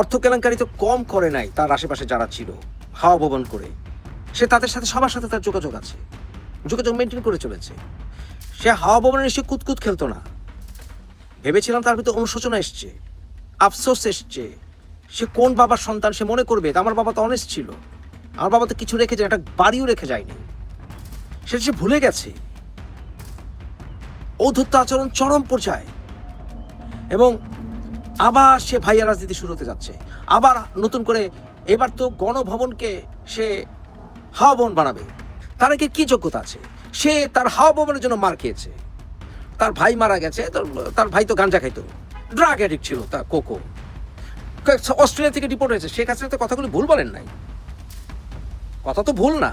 অর্থ কেলেঙ্কারি তো কম করে নাই তার আশেপাশে যারা ছিল, হাওয়া ভবন করে। সে তাদের সাথে সবার সাথে তার যোগাযোগ আছে, যোগাযোগ মেনটেন করে চলেছে। সে হাওয়া ভবনে এসে কুতকুত খেলতো না। ভেবেছিলাম তার ভিতরে অনুশোচনা এসছে, আফসোস এসছে। সে কোন বাবার সন্তান সে মনে করবে? আমার বাবা তো অনেস্ট ছিল। আমার বাবা তো কিছু রেখে যায় একটা বাড়িও রেখে যায়নি। সেটা সে ভুলে গেছে। ঔদ্ধত্য আচরণ চরম পর্যায়ে। এবং আবার সে ভাইয়া রাজনীতি শুরু হতে যাচ্ছে। আবার নতুন করে এবার তো গণভবনকে সে হাওয়া ভবন বানাবে। তার আগে কি যোগ্যতা আছে? সে তার হাওয়া ভবনের জন্য মার খেয়েছে। তার ভাই মারা গেছে তার ভাই তো গাঞ্জা খাইতো। ড্রাগ অ্যাডিক্ট ছিল তা কোকো। অস্ট্রেলিয়া থেকে রিপোর্ট হয়েছে, শেখ হাসিনা তো কথাগুলি ভুল বলেন নাই। কথা তো ভুল না।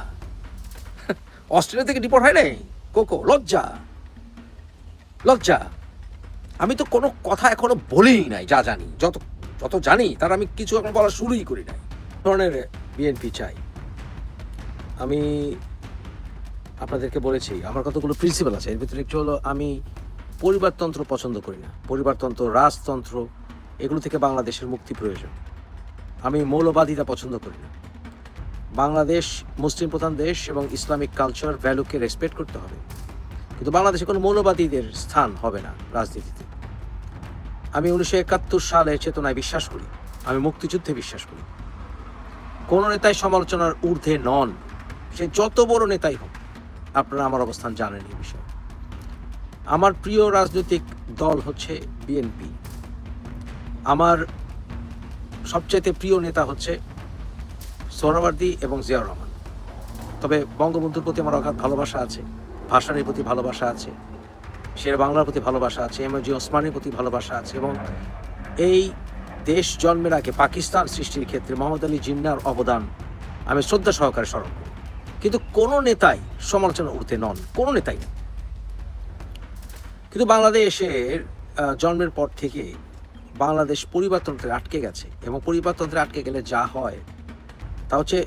অস্ট্রেলিয়া থেকে রিপোর্ট হয় নাই? কোকো, লজ্জা। লজ্জা। আমি তো কোনো কথা এখনও বলিই নাই, যা জানি। যত যত জানি, তার আমি কিছু এখন বলা শুরুই করি নাই। ধরনের বিএনপি চাই। আমি আপনাদেরকে বলেছি, আমার কতগুলো প্রিন্সিপাল আছে, এর ভিতরে একটু হলো, আমি পরিবারতন্ত্র পছন্দ করি না। পরিবারতন্ত্র, রাজতন্ত্র, এগুলো থেকে বাংলাদেশের মুক্তি প্রয়োজন। আমি মৌলবাদিতা পছন্দ করি না। বাংলাদেশ, মুসলিম প্রধান দেশ এবং ইসলামিক কালচার ভ্যালুকে রেসপেক্ট করতে হবে। কিন্তু বাংলাদেশে কোনো মৌলবাদীদের স্থান হবে না রাজনীতিতে। আমি উনিশশো একাত্তর সালের চেতনায় বিশ্বাস করি। আমি মুক্তিযুদ্ধে বিশ্বাস করি। কোনো নেতাই সমালোচনার ঊর্ধ্বে নন। সে যত বড় নেতাই হোক, আপনারা আমার অবস্থান জানেন এই বিষয়ে। আমার প্রিয় রাজনৈতিক দল হচ্ছে বিএনপি। আমার সবচাইতে প্রিয় নেতা হচ্ছে সোহরাওয়ার্দী এবং জিয়াউর রহমান। তবে বঙ্গবন্ধুর প্রতি আমার অগাধ ভালোবাসা আছে। ভাষানের প্রতি ভালোবাসা আছে, শের বাংলার প্রতি ভালোবাসা আছে এমজি ওসমানের প্রতি ভালোবাসা আছে এবং এই দেশ জন্মের আগে পাকিস্তান সৃষ্টির ক্ষেত্রে মোহাম্মদ আলী জিন্নার অবদান আমি শ্রদ্ধা সহকারে স্মরণ করি। কিন্তু কোনো নেতাই সমালোচনা উঠতে নন, কোনো নেতাই কিন্তু বাংলাদেশের জন্মের পর থেকে বাংলাদেশ পরিবারতন্ত্রে আটকে গেছে এবং পরিবারতন্ত্রে আটকে গেলে যা হয় তা হচ্ছে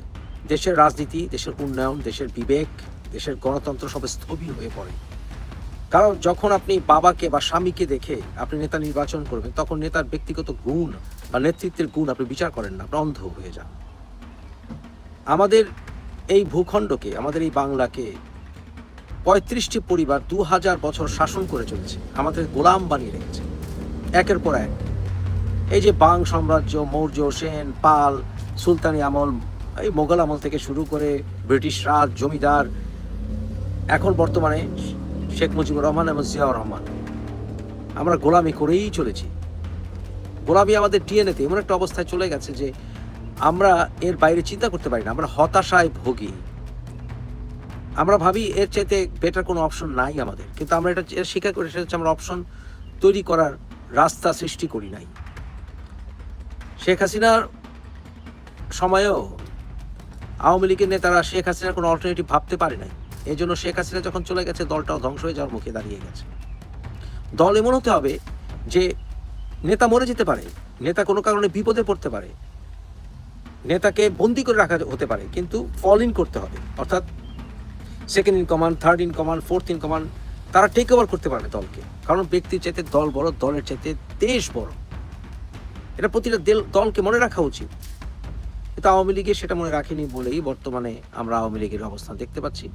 দেশের রাজনীতি, দেশের উন্নয়ন, দেশের বিবেক দেশের গণতন্ত্র সব স্থবির হয়ে পড়ে। কারণ যখন আপনি বাবাকে বা স্বামীকে দেখে আপনি নেতা নির্বাচন করবেন, তখন নেতার ব্যক্তিগত গুণ বা নেতৃত্বের গুণ আপনি বিচার করেন না, আপনি অন্ধ হয়ে যান। আমাদের এই ভূখণ্ডকে, আমাদের এই বাংলাকে পঁয়ত্রিশটি পরিবার দু হাজার বছর শাসন করে চলেছে, আমাদের গোলাম বানিয়ে রেখেছে, একের পর এক। এই যে বাং সাম্রাজ্য, মৌর্য, সেন, পাল, সুলতানি আমল, এই মোগল আমল থেকে শুরু করে ব্রিটিশ রাজ, জমিদার এখন বর্তমানে শেখ মুজিবুর রহমান এবং জিয়াউর রহমান। আমরা গোলামি করেই চলেছি। গোলামি আমাদের ডিএনএতে এমন একটা অবস্থায় চলে গেছে যে আমরা এর বাইরে চিন্তা করতে পারি না, আমরা হতাশায় ভোগী। আমরা ভাবি এর চাইতে বেটার কোনো অপশন নাই আমাদের, কিন্তু আমরা এটা এটা স্বীকার করে, সেটা হচ্ছে আমরা অপশন তৈরি করার রাস্তা সৃষ্টি করি নাই। শেখ হাসিনার সময়েও আওয়ামী লীগের নেতারা শেখ হাসিনার কোনো অল্টারনেটিভ ভাবতে পারে নাই। এই জন্য শেখ হাসিনা যখন চলে গেছে, দলটাও ধ্বংস হয়ে যাওয়ার মুখে দাঁড়িয়ে গেছে। দল এমন হতে হবে যে নেতা মরে যেতে পারে, নেতা কোনো কারণে বিপদে পড়তে পারে, নেতাকে বন্দি করে রাখা হতে পারে, কিন্তু ফল ইন করতে হবে। অর্থাৎ second in command third in command fourth in command তারা টেক ওভার করতে পারবে দলকে। কারণ ব্যক্তির চাইতে দল বড়, দলের চাইতে দেশ বড়। এটা প্রতিটা দলকে মনে রাখা উচিত। কিন্তু আওয়ামী লীগের সেটা মনে রাখেনি বলেই বর্তমানে আমরা আওয়ামী লীগের অবস্থান দেখতে পাচ্ছি।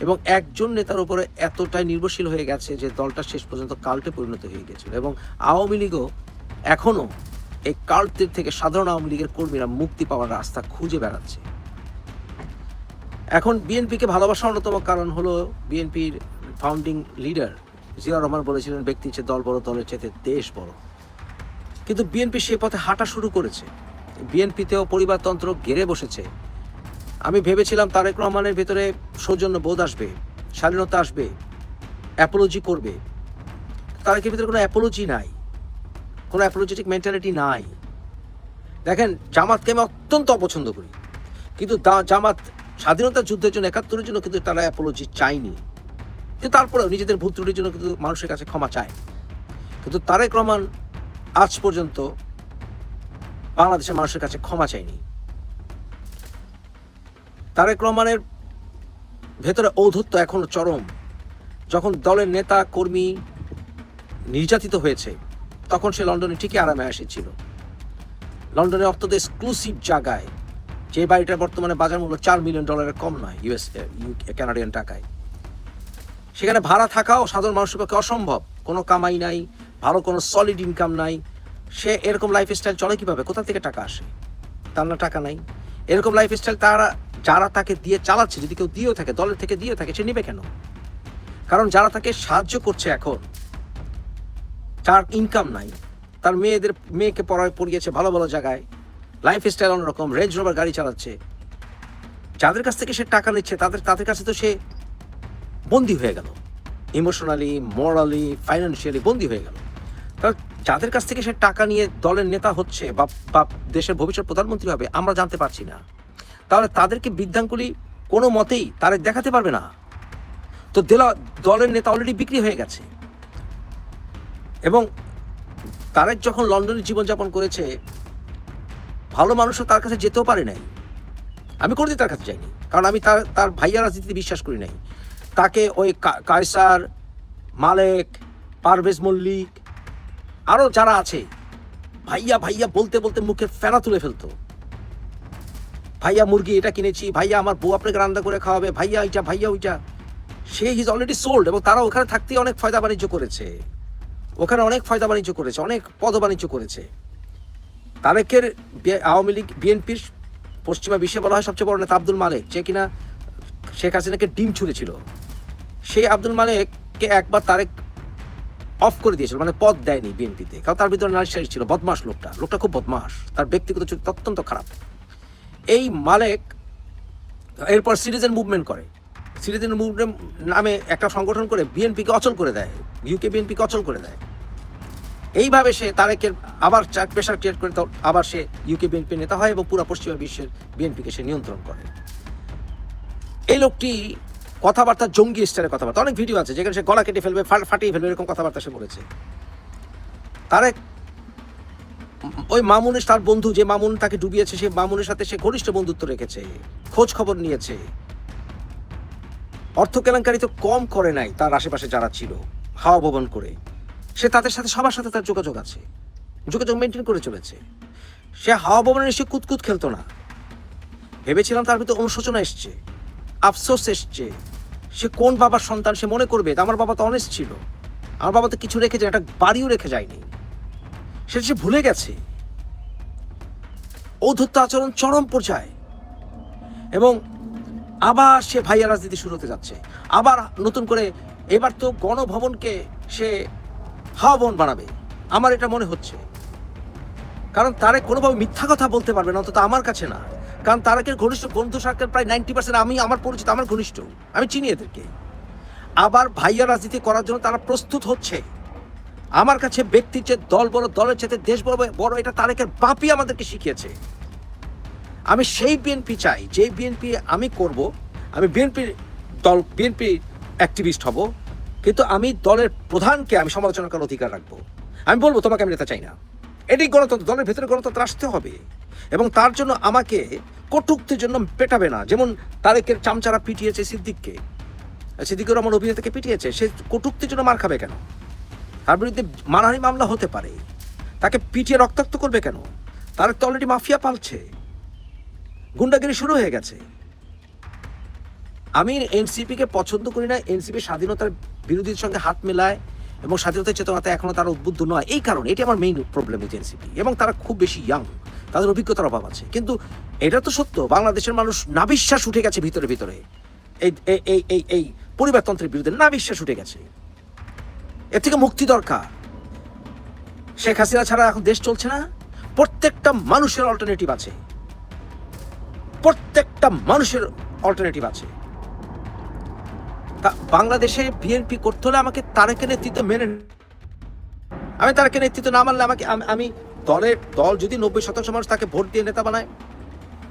এবং একজন নেতার উপরে এতটাই নির্ভরশীল হয়ে গেছে যে দলটা শেষ পর্যন্ত কাল্টে পরিণত হয়ে গেছিল এবং আওয়ামী লীগও এখনও এই কাল্টের থেকে সাধারণ আওয়ামী লীগের কর্মীরা মুক্তি পাওয়ার রাস্তা খুঁজে বেড়াচ্ছে। এখন বিএনপিকে ভালোবাসার অন্যতম কারণ হলো বিএনপির ফাউন্ডিং লিডার জিয়া রহমান বলেছিলেন ব্যক্তি চেয়ে দল বড়, দলের চেয়ে দেশ বড়। কিন্তু বিএনপি সে পথে হাঁটা শুরু করেছে। বিএনপিতেও পরিবারতন্ত্র গেড়ে বসেছে। আমি ভেবেছিলাম তারেক রহমানের ভেতরে সৌজন্য বোধ আসবে স্বাধীনতা আসবে অ্যাপোলজি করবে। তারেকের ভিতরে কোনো অ্যাপোলজি নাই, কোনো অ্যাপোলজেটিক মেন্টালিটি নাই। দেখেন, জামাতকে আমি অত্যন্ত অপছন্দ করি। কিন্তু জামাত স্বাধীনতা যুদ্ধের জন্য, একাত্তরের জন্য কিন্তু তারা অ্যাপোলজি চায়নি। কিন্তু তারপরেও নিজেদের ভুল ত্রুটির জন্য কিন্তু মানুষের কাছে ক্ষমা চায়। কিন্তু তারেক রহমান আজ পর্যন্ত বাংলাদেশের মানুষের কাছে ক্ষমা চায়নি। তারেক রহমানের ভেতরে ঔদ্ধত্য এখনও চরম। যখন দলের নেতা, কর্মী নির্যাতিত হয়েছে, তখন সে লন্ডনে ঠিকই আরামে এসেছিল। লন্ডনে অত্যন্ত এক্সক্লুসিভ জায়গায়, যে বাড়িটার বর্তমানে বাজার মূল্য চার মিলিয়ন ডলারের কম নয় ইউএস কানাডিয়ান টাকায়। সেখানে ভাড়া থাকাও সাধারণ মানুষের পক্ষে অসম্ভব। কোনো কামাই নাই, ভালো কোনো সলিড ইনকাম নাই। সে এরকম লাইফস্টাইল চলে কীভাবে? কোথা থেকে টাকা আসে? তার না টাকা নাই। এরকম লাইফস্টাইল তারা যারা তাকে দিয়ে চালাচ্ছে, যদি কেউ দিয়েও থাকে, দলের থেকে দিয়ে থাকে, সে নেবে কেন? কারণ যারা তাকে সাহায্য করছে এখন, তার ইনকাম নাই। তার মেয়েদের, মেয়েকে পড়ায় পড়িয়েছে ভালো ভালো জায়গায়। লাইফ স্টাইল অন্যরকম রেঞ্জ রোভার গাড়ি চালাচ্ছে। যাদের কাছ থেকে সে টাকা নিচ্ছে, তাদের তাদের কাছে তো সে বন্দি হয়ে গেল। ইমোশনালি মরালি ফাইন্যান্সিয়ালি বন্দি হয়ে গেল। তাহলে যাদের কাছ থেকে সে টাকা নিয়ে দলের নেতা হচ্ছে বা দেশের ভবিষ্যৎ প্রধানমন্ত্রী হবে, আমরা জানতে পারছি না। তাহলে তাদেরকে বৃদ্ধাঙ্গুলি কোনো মতেই তারে দেখাতে পারবে না। তো দেলা দলের নেতা অলরেডি বিক্রি হয়ে গেছে। এবং তারেক যখন লন্ডনে জীবনযাপন করেছে, ভালো মানুষও তার কাছে যেতেও পারে নাই। আমি কোনোদিন তার কাছে যাইনি, কারণ আমি তার তার ভাইয়া রাজনীতিতে বিশ্বাস করি নাই। তাকে ওই কায়সার, মালেক, পারভেজ মল্লিক আরও যারা আছে, ভাইয়া ভাইয়া বলতে বলতে মুখে ফেনা তুলে ফেলতো। ভাইয়া মুরগি এটা কিনেছি, ভাইয়া আমার বউ আপনাকে রান্না করে খাওয়াবে, ভাইয়া ওইটা ভাইয়া ওইটা। সে ইজ অলরেডি সোল্ড এবং তারা ওখানে থাকতেই অনেক ফয়দা বাণিজ্য করেছে। ওখানে অনেক ফয়দা বাণিজ্য করেছে, অনেক পদ বাণিজ্য করেছে। তারেকের আওয়ামী লীগ, বিএনপির পশ্চিমা বিশ্বে বলা হয় সবচেয়ে বড় নেতা আব্দুল মালেক, যে কিনা শেখ হাসিনাকে ডিম ছুঁড়েছিল। সেই আব্দুল মালেককে একবার তারেক অফ করে দিয়েছিল মানে পদ দেয়নি বিএনপিতে, কারণ তার ভিতরে নারী ছিল বদমাস লোকটা লোকটা খুব বদমাস তার ব্যক্তিগত চরিত্র অত্যন্ত খারাপ। এই মালেক এরপর সিটিজেন মুভমেন্ট করে। সিটিজেন মুভমেন্ট নামে একটা সংগঠন করে বিএনপিকে অচল করে দেয়। ইউকে বিএনপিকে অচল করে দেয়। এইভাবে সে তারেকের আবার চার প্রেশার ক্রিয়েট করে আবার সে ইউকে বিএনপি নেতা হয় এবং পুরো পশ্চিমা বিশ্বের বিএনপিকে সে নিয়ন্ত্রণ করে। এই লোকটি কথাবার্তা, জঙ্গি স্টাইলের কথাবার্তা অনেক ভিডিও আছে যেখানে সে গলা কেটে ফেলবে ফাটিয়ে ফেলবে, এরকম কথাবার্তা সে বলেছে। তারেক ওই মামুনের তার বন্ধু যে মামুন তাকে ডুবিয়েছে, সে মামুনের সাথে সে ঘনিষ্ঠ বন্ধুত্ব রেখেছে, খোঁজ খবর নিয়েছে। অর্থ কেলেঙ্কারি তো কম করে নাই তার আশেপাশে যারা ছিল, হাওয়া ভবন করে। সে তাদের সাথে, সবার সাথে তার যোগাযোগ আছে, যোগাযোগ মেনটেন করে চলেছে। সে হাওয়া ভবনে এসে কুতকুত খেলতো না। ভেবেছিলাম তার ভিতরে অনুশোচনা এসছে, আফসোস এসছে। সে কোন বাবার সন্তান সে মনে করবে? আমার বাবা তো অনেস্ট ছিল। আমার বাবা তো কিছু রেখে যায়, একটা বাড়িও রেখে যায়নি। সেটা সে ভুলে গেছে। ঔদ্ধত্য আচরণ চরম পর্যায়ে। এবং আবার সে ভাইয়া রাজনীতি শুরু হতে যাচ্ছে। আবার নতুন করে এবার তো গণভবনকে সে হাওয়া ভবন বানাবে। আমার এটা মনে হচ্ছে। কারণ তারে কোনোভাবে মিথ্যা কথা বলতে পারবে না, অন্তত আমার কাছে না। কারণ তারাকের ঘনিষ্ঠ বন্ধু সার্কেল প্রায় নাইনটি পার্সেন্ট আমি, আমার পরিচিত, আমার ঘনিষ্ঠ। আমি চিনি এদেরকে। আবার ভাইয়া রাজনীতি করার জন্য তারা প্রস্তুত হচ্ছে। আমার কাছে ব্যক্তির চেয়ে দল বড়, দলের চেয়ে দেশ বড় বড়, এটা তারেকের বাপই আমাদেরকে শিখিয়েছে। আমি সেই বিএনপি চাই যে বিএনপি আমি করব, আমি বিএনপির দল, বিএনপি অ্যাক্টিভিস্ট হব, কিন্তু আমি দলের প্রধানকে আমি সমালোচনা করার অধিকার রাখব। আমি বলব, তোমাকে আমি নেতা চাই না। এটি গণতন্ত্র, দলের ভেতরে গণতন্ত্র আসতে হবে। এবং তার জন্য আমাকে কটুক্তির জন্য পেটাবে না, যেমন তারেকের চামচারা পিটিয়েছে সিদ্দিককে। সিদ্দিকুর রহমান অভিনেতাকে পিটিয়েছে, সে কটুক্তির জন্য মার খাবে কেন? তার বিরুদ্ধে মানহানি মামলা হতে পারে। তাকে পিটিয়ে রক্তাক্ত করবে কেন? তার তো অলরেডি মাফিয়া পালছে। গুন্ডাগিরি শুরু হয়ে গেছে। আমি এনসিপিকে পছন্দ করি না, এনসিপি স্বাধীনতার বিরোধীর সঙ্গে হাত মেলায় এবং স্বাধীনতার চেতনাতে এখনও তারা উদ্বুদ্ধ নয়। এই কারণে এটি আমার মেইন প্রবলেম উইথ এনসিপি। এবং তারা খুব বেশি ইয়াং তাদের অভিজ্ঞতার অভাব আছে। কিন্তু এটা তো সত্য, বাংলাদেশের মানুষ নাবিশ্বাস উঠে গেছে ভিতরে ভিতরে। এই এই এই এই পরিবারতন্ত্রের বিরুদ্ধে নাবিশ্বাস উঠে গেছে। এর থেকে মুক্তি দরকার। শেখ হাসিনা ছাড়া এখন দেশ চলছে না। প্রত্যেকটা মানুষের অল্টারনেটিভ আছে। প্রত্যেকটা মানুষের অল্টারনেটিভ আছে। তা বাংলাদেশে বিএনপি করতে হলে আমাকে তারেকের নেতৃত্ব মেনে আমি তারেকের নেতৃত্ব না মানলে আমাকে আমি- দলের দল যদি নব্বই শতাংশ মানুষ তাকে ভোট দিয়ে নেতা বানায়,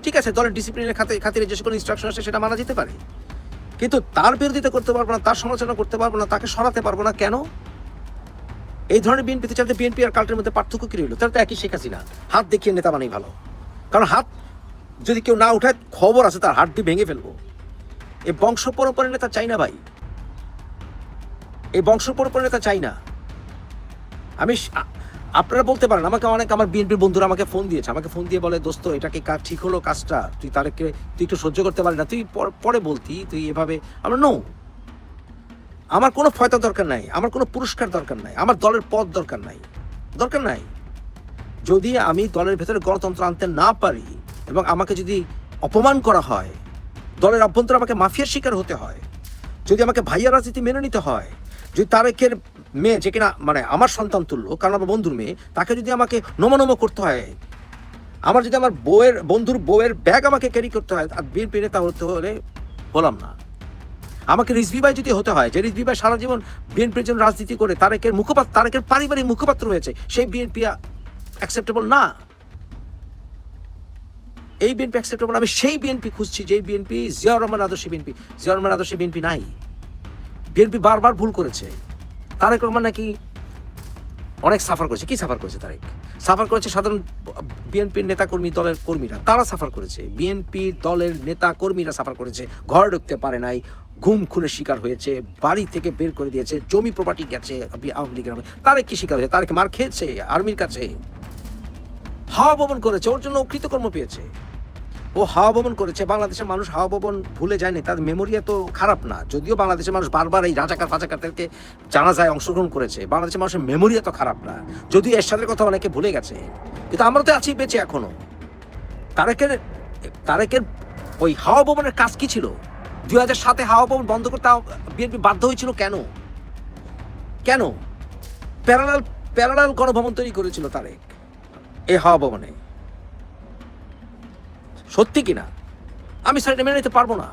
ঠিক আছে, দলের ডিসিপ্লিনের খাতে খাতিরে যে সকল ইনস্ট্রাকশন আছে সেটা মানা যেতে পারে। কিন্তু তার বিরোধিতা করতে পারব না, তার সমালোচনা করতে পারব না, তাকে সরাতে পারব না কেন? এই ধরনের বিএনপিতে চাইতে বিএনপি আর কাল্টের মধ্যে পার্থক্য কি রইল? তাহলে তো একই শেখ হাসিনা। হাত দেখিয়ে নেতা বানাই ভালো। কারণ হাত যদি কেউ না উঠায়, খবর আছে তার হাত দিয়ে ভেঙে ফেলব। এই বংশ পরম্পরা নেতা চাই না ভাই। এই বংশ পরম্পরা নেতা চাই না। আমি আপনারা বলতে পারেন, আমাকে অনেক আমার বিএনপির বন্ধুরা আমাকে ফোন দিয়েছে। আমাকে ফোন দিয়ে বলে, দোস্ত এটাকে কাজ ঠিক হলো কাজটা? তুই তারেককে, তুই একটু সহ্য করতে পারি না। তুই পরে বলতি, তুই এভাবে আমরা নো আমার কোনো ফয়তা দরকার নাই, আমার কোনো পুরস্কার দরকার নাই, আমার দলের পদ দরকার নাই দরকার নাই। যদি আমি দলের ভেতরে গণতন্ত্র আনতে না পারি এবং আমাকে যদি অপমান করা হয়, দলের অভ্যন্তরে আমাকে মাফিয়ার শিকার হতে হয়, যদি আমাকে ভাইয়া রাজনীতি মেনে নিতে হয়, যদি তারেকের মেয়ে যে কিনা মানে আমার সন্তান তুল্য, কারণ আমার বন্ধুর মেয়ে, তাকে যদি আমাকে নমো নমো করতে হয়, আমার যদি আমার বউয়ের, বন্ধুর বউয়ের ব্যাগ আমাকে ক্যারি করতে হয়, আর বিএনপি নেতা হতে হলে হলাম না। আমাকে রিজভি ভাই যদি হতে হয় যে রিজভি ভাই সারা জীবন বিএনপির জন্য রাজনীতি করে তারেকের মুখপাত্র তারেকের পারিবারিক মুখপাত্র হয়েছে সেই বিএনপি অ্যাকসেপ্টেবল না এই বিএনপি অ্যাকসেপ্টেবল আমি সেই বিএনপি খুঁজছি যেই বিএনপি জিয়াউর রহমান আদর্শ বিএনপি জিয়াউর রহমান আদর্শ বিএনপি নাই বিএনপি বারবার ভুল করেছে তারেক রহমান নাকি অনেক সাফার করেছে কি সাফার করেছে তারেক সাফার করেছে সাধারণ বিএনপির নেতা কর্মী দলের কর্মীরা তারা সাফার করেছে বিএনপি দলের নেতা কর্মীরা সাফার করেছে ঘর ঢুকতে পারে নাই ঘুম খুনের শিকার হয়েছে, বাড়ি থেকে বের করে দিয়েছে, জমি প্রপার্টি গেছে আওয়ামী লীগের। তারেক কি শিকার হয়েছে? তারেক মার খেয়েছে, আর্মির কাছে। হাওয়া ভবন করেছে, ওর জন্য কৃতকর্ম পেয়েছে। ও হাওয়া ভবন করেছে, বাংলাদেশের মানুষ হাওয়া ভবন ভুলে যায়নি, তার মেমোরিয়া তো খারাপ না। যদিও বাংলাদেশের মানুষ বারবার এই রাজাকার ফাজাকারদেরকে জানা যায় অংশগ্রহণ করেছে, বাংলাদেশের মানুষের মেমোরিয়া তো খারাপ না। যদিও এর সাথে কথা অনেকে ভুলে গেছে, কিন্তু আমরা তো আছি বেঁচে এখনও। তারেকের তারেকের ওই হাওয়া ভবনের কাজ কি ছিল? দুই হাজার সাতে হাওয়া ভবন বন্ধ করতে বিএনপি বাধ্য হয়েছিল কেন? কেন? প্যারালাল প্যারালাল গণভবন তৈরি করেছিল তারেক এই হাওয়া ভবনে। সত্যি কিনা আমি এটা মেনে নিতে পারব না।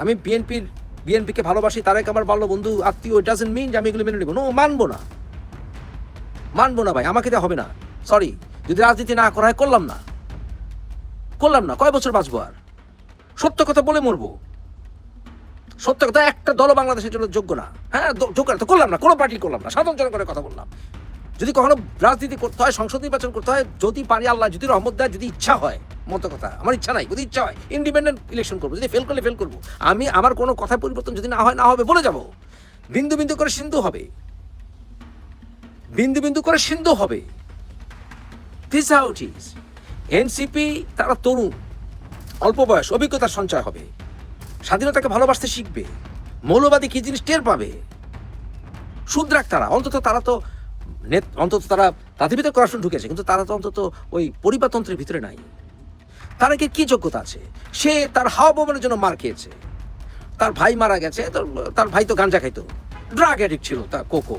আমি বিএনপির, বিএনপিকে ভালোবাসি, তারেক আমার বাল্য বন্ধু, আত্মীয় ইট ডাজেন্ট মিন যে আমি এগুলো মেনে নেব। নো মানবো না। মানবো না ভাই, আমাকে দেওয়া হবে না। সরি যদি রাজনীতি না করা হয়, করলাম না। করলাম না, কয় বছর বাঁচবো আর? সত্য কথা বলে মরবো। সত্য কথা একটা দল বাংলাদেশের জন্য যোগ্য না। হ্যাঁ যোগ্য না, তো করলাম না, কোনো পার্টি করলাম না, সাধারণ জনগণের কথা বললাম। যদি কখনো রাজনীতি করতে হয়, সংসদ নির্বাচন করতে হয়, যদি পারি আল্লাহ, যদি রহমত দেয়, যদি ইচ্ছা হয়, মতো কথা, আমার ইচ্ছা নাই, যদি ইচ্ছা হয় ইন্ডিপেন্ডেন্ট ইলেকশন করব, যদি ফেল করলে ফেল করব, আমি আমার কোনো কথা পরিবর্তন যদি না হয়, না হবে, বলে যাব। বিন্দু বিন্দু করে সিন্ধু হবে। বিন্দু বিন্দু করে সিন্ধু হবে। This how it is NCP তারা তরুণ, অল্প বয়স, অভিজ্ঞতার সঞ্চয় হবে। স্বাধীনতাকে ভালোবাসতে শিখবে। মৌলবাদী কি জিনিস টের পাবে? শুদ্রাক তারা। অন্তত তারা তো নেত অন্তত তারা তাদের ভিতরে করাপশন ঢুকেছে, কিন্তু তারা তো অন্তত ওই পরিবারতন্ত্রের ভিতরে নাই। তার কি যোগ্যতা আছে? সে তার হাওয়া ভবনের জন্য মার খেয়েছে। তার ভাই মারা গেছে তার ভাই তো গাঞ্জা খাইতো। ড্রাগ অ্যাডিক্ট ছিল তা কোকো।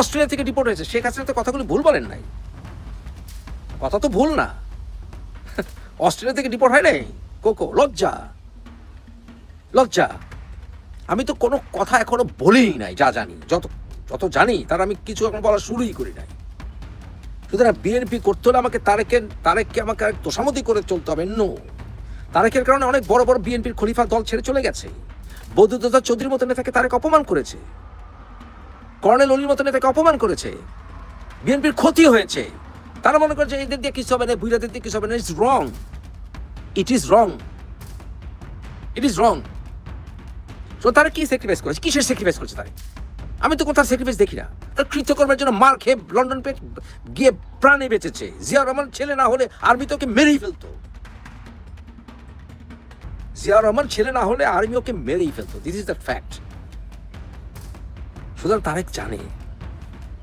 অস্ট্রেলিয়া থেকে রিপোর্ট হয়েছে, শেখ হাসিনা তো কথাগুলি ভুল বলেন নাই। কথা তো ভুল না। অস্ট্রেলিয়া থেকে রিপোর্ট হয় নাই? কোকো, লজ্জা। লজ্জা আমি তো কোনো কথা এখনও বলিই নাই, যা জানি। যত যত জানি, তার আমি কিছু এখন বলা শুরুই করি নাই। সুতরাং বিএনপি করতে হলে আমাকে তারেকের, তারেককে আমাকে তোষামতি করে চলতে হবে, নো। তারেকের কারণে অনেক বড় বড় বিএনপির খলিফা দল ছেড়ে চলে গেছে। বৌদ্ধদত্ত চৌধুরীর মতো নেতাকে তারেক অপমান করেছে। কর্নেল অলির মতো নেতাকে অপমান করেছে। বিএনপির ক্ষতি হয়েছে। তারা মনে করে যে এদের দিয়ে কিছু হবে না বুড়াদের দিয়ে কিছু হবে না it's wrong it is wrong it is wrong তো তারা কি স্যাক্রিফাইস করেছে? কিসের স্যাক্রিফাইস করেছে তারা? আমি তো কোথাও স্যাক্রিফাইস দেখি না। তার কৃতকর্মের জন্য মার খেয়ে লন্ডন পে গিয়ে প্রাণে বেঁচেছে। জিয়া রহমান ছেলে না হলে আর্মি তো ওকে মেরেই ফেলতো। জিয়া রহমান ছেলে না হলে আর্মি ওকে মেরেই ফেলতো। দিস ইজ দ্য ফ্যাক্ট সুতরাং তারেক জানে।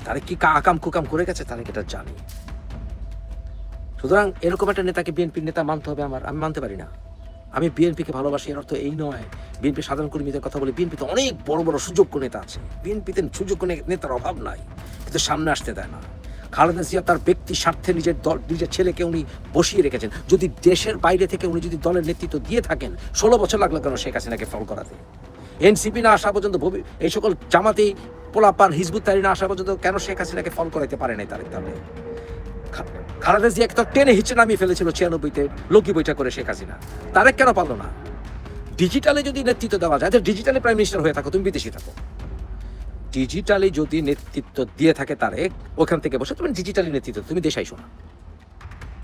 তারেক কি কা আকাম কুকাম করে গেছে? তারেক এটা জানে। সুতরাং এরকম একটা নেতাকে বিএনপির নেতা মানতে হবে আমার। আমি মানতে পারি না। আমি বিএনপিকে ভালোবাসি, এর অর্থ এই নয়। বিএনপি সাধারণ কর্মীদের কথা বলে বিএনপিতে অনেক বড় বড় সুযোগ্য নেতা আছে। বিএনপিতে সুযোগ্য নেতার অভাব নাই, কিন্তু সামনে আসতে দেয় না। খালেদা জিয়া তার ব্যক্তি স্বার্থে নিজের দল নিজের ছেলেকে উনি বসিয়ে রেখেছেন। যদি দেশের বাইরে থেকে উনি যদি দলের নেতৃত্ব দিয়ে থাকেন, ষোলো বছর লাগল কেন শেখ হাসিনাকে ফল করাতে? এনসিপি না আসা পর্যন্ত ভবি- এই সকল জামাতেই পোলাপান হিজবুত তারি না আসা পর্যন্ত কেন শেখ হাসিনাকে ফল করাইতে পারে নাই তার তাহলে খালেদা জিয়া তো টেনে হিচে নামিয়ে ফেলেছিল ছিয়ানব্বইতে লক্ষ্মী বৈঠক করে শেখ হাসিনা। তারেক কেন পারল না? ডিজিটালে যদি নেতৃত্ব দেওয়া যায় ডিজিটালে প্রাইম মিনিস্টার হয়ে থাকো, তুমি বিদেশি থাকো। ডিজিটালি যদি নেতৃত্ব দিয়ে থাকে তারেক, ওখান থেকে বসে তুমি ডিজিটালি নেতৃত্ব, তুমি দেশ আইসো না।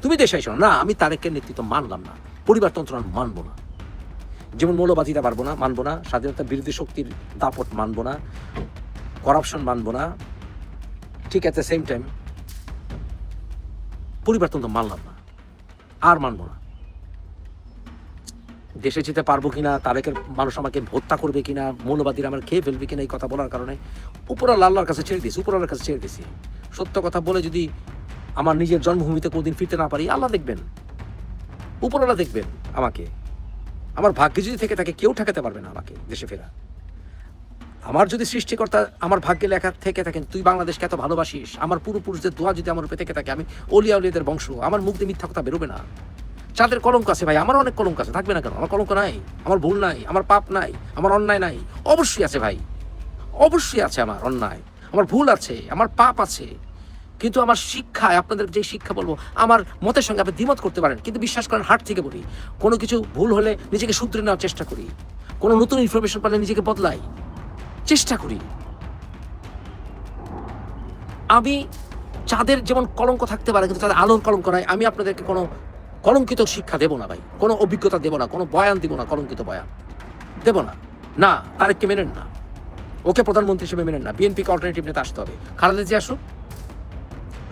তুমি দেশ আইসো না। না, আমি তারেকের নেতৃত্ব মানলাম না। পরিবারতন্ত্র আমি মানবো না। যেমন মৌলবাদীরা পারব না, মানবো না। স্বাধীনতা বিরোধী শক্তির দাপট মানবো না। করাপশন মানবো না। ঠিক অ্যাট দ্য সেম টাইম পরিবর্তন তো মানলাম না। আর মানব না। দেশে যেতে পারব কিনা, তারেকের মানুষ আমাকে হত্যা করবে কিনা, মৌলবাদীরা আমার খেয়ে ফেলবে কিনা এই কথা বলার কারণে উপরা লাল্লার কাছে ছেড়ে দিয়েছি উপরালার কাছে ছেড়ে দিয়েছি। সত্য কথা বলে যদি আমার নিজের জন্মভূমিতে কোনোদিন ফিরতে না পারি, আল্লাহ দেখবেন। উপরওয়ালা দেখবেন আমাকে। আমার ভাগ্যে যদি থেকে থাকে, কেউ ঠেকাতে পারবে না আমাকে দেশে ফেরা। আমার যদি সৃষ্টিকর্তা আমার ভাগ্যে লেখা থেকে থাকেন, তুই বাংলাদেশকে এত ভালোবাসিস, আমার পূর্বপুরুষদের দোয়া যদি আমার উপরে থেকে থাকে, আমি অলিয়া উলিয়াদের বংশ, আমার মুখ দিয়ে মিথ্যা কথা বেরোবে না। যাদের কলঙ্ক আছে ভাই, আমার অনেক কলঙ্ক আছে, থাকবে না কেন? আমার কলঙ্ক নাই, আমার ভুল নাই, আমার পাপ নাই, আমার অন্যায় নাই, অবশ্যই আছে ভাই, অবশ্যই আছে আমার অন্যায়, আমার ভুল আছে, আমার পাপ আছে, কিন্তু আমার শিক্ষায়, আপনাদের যে শিক্ষা বলব, আমার মতের সঙ্গে আপনি দ্বিমত করতে পারেন, কিন্তু বিশ্বাস করেন, হাট থেকে বলি, কোনো কিছু ভুল হলে নিজেকে শুধরে নেওয়ার চেষ্টা করি, কোনো নতুন ইনফরমেশন পালে নিজেকে বদলাই চেষ্টা করি। আমি চাঁদের যেমন কলঙ্ক থাকতে পারে, কিন্তু তাদের আলোর কলঙ্ক নাই, আমি আপনাদেরকে কোনো কলঙ্কিত শিক্ষা দেবো না ভাই। কোনো অভিজ্ঞতা দেবো না, কোনো বয়ান দিব না, কলঙ্কিত বয়ান। দেবো না। না তারেককে মেনেন না। ওকে প্রধানমন্ত্রী হিসেবে মেনেন না। বিএনপিকে অল্টারনেটিভ নেতা আসতে হবে। খালেদা জিয়া আসুক,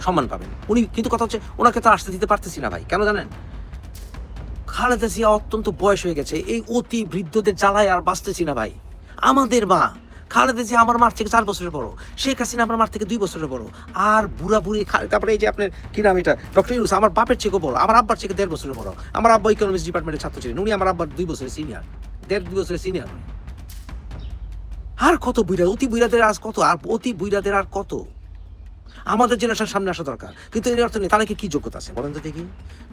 সম্মান পাবেন। উনি, কিন্তু কথা হচ্ছে, ওনাকে তো আসতে দিতে পারতেছি না ভাই, কেন জানেন? খালেদা জিয়া অত্যন্ত বয়স হয়ে গেছে, এই অতি বৃদ্ধদের জ্বালায় আর বাঁচতেছি না ভাই। আমাদের মা খালেদা জিয়া আমার মার থেকে চার বছরের বড়। শেখ হাসিনা আমার মার থেকে দুই বছরের বড়। আর বুড়া বুড়ি তারপরে এই যে আপনার কি নাম এটা? ডক্টর ইউনুস, আমার বাপের চেয়েও বড়, আমার আব্বার থেকে দেড় বছরের বড়। আমার আব্বা ইকোনমিক্স ডিপার্টমেন্টের ছাত্র ছিলেন উনি আমার আব্বার দুই বছরের সিনিয়র দেড়, দুই বছরের সিনিয়র আর কত বুইরা, অতি বুইরাদের আজ কত? আর অতি বুইরাদের আর কত? আমাদের জেনারেশন সামনে আসা দরকার। কিন্তু এর অর্থ নেই, তাহলে কি যোগ্যতা আছে? বলেন তো দেখি।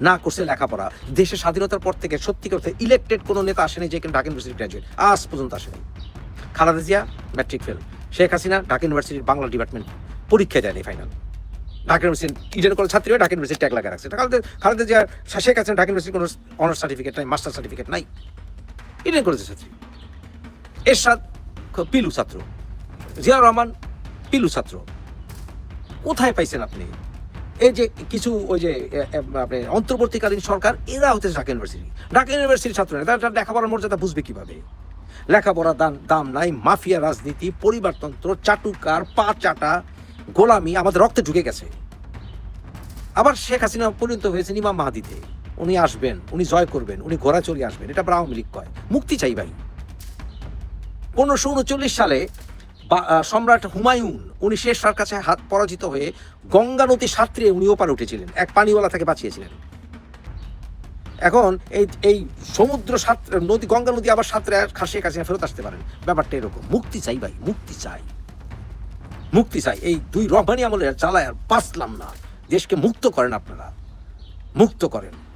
না করছে লেখাপড়া। দেশের স্বাধীনতার পর থেকে সত্যি করতে ইলেক্টেড কোনো নেতা আসেনি যে ঢাকা ইউনিভার্সিটি গ্র্যাজুয়েট আজ পর্যন্ত আসেনি। Khaleda Zia, matric fail. Sheikh Hasina, Dhaka ইউনিভার্সিটির বাংলা ডিপার্টমেন্ট পরীক্ষা দেয়নি final Dhaka university, Eden college ছাত্রী ঢাকা ইউনিভার্সিটি ট্যাগ লাগা রাখছে। খালেদা খালেদা জিয়া, শেখ হাসিনা, ঢাকা ইউনিভার্সিটির কোনো অনার্স সার্টিফিকেট নাই মাস্টার সার্টিফিকেট নাই। ইডেন কলেজের ছাত্রী। এরশাদ পিলু ছাত্র। জিয়া রহমান পিলু ছাত্র। কোথায় পাইছেন আপনি? এই যে কিছু ওই যে আপনি অন্তর্বর্তীকালীন সরকার, এরা হচ্ছে ঢাকা ইউনিভার্সিটি। ঢাকা ইউনিভার্সিটির ছাত্র তারা লেখাপড়ার মর্যাদা বুঝবে কীভাবে? লেখাপড়ার দাম দাম নাই, মাফিয়া রাজনীতি, পরিবারতন্ত্র, চাটুকার, পা চাটা, গোলামি, আমাদের রক্তে ঢুকে গেছে। আবার শেখ হাসিনা পরিণত হয়েছেন ইমাম মাহাদিতে। উনি আসবেন, উনি জয় করবেন, উনি ঘোরা চলে আসবেন, এটা আবার আওয়ামী লীগ কয়। মুক্তি চাই ভাই। পনেরোশো উনচল্লিশ সালে সম্রাট হুমায়ুন, উনি শেষ শাহর কাছে হাত পরাজিত হয়ে গঙ্গা নদী সাঁতরে উনি ওপারে উঠেছিলেন, এক পানিওয়ালা থেকে বাঁচিয়েছিলেন। এখন এই এই সমুদ্র সাঁতরে নদী, গঙ্গা নদী আবার সাঁতরে খাসিয়ে কাছে ফেরত আসতে পারেন। ব্যাপারটা এরকম। মুক্তি চাই ভাই, মুক্তি চাই। মুক্তি চাই। এই দুই রহমানি আমলে চালায় আর বাঁচলাম না। দেশকে মুক্ত করেন আপনারা। মুক্ত করেন।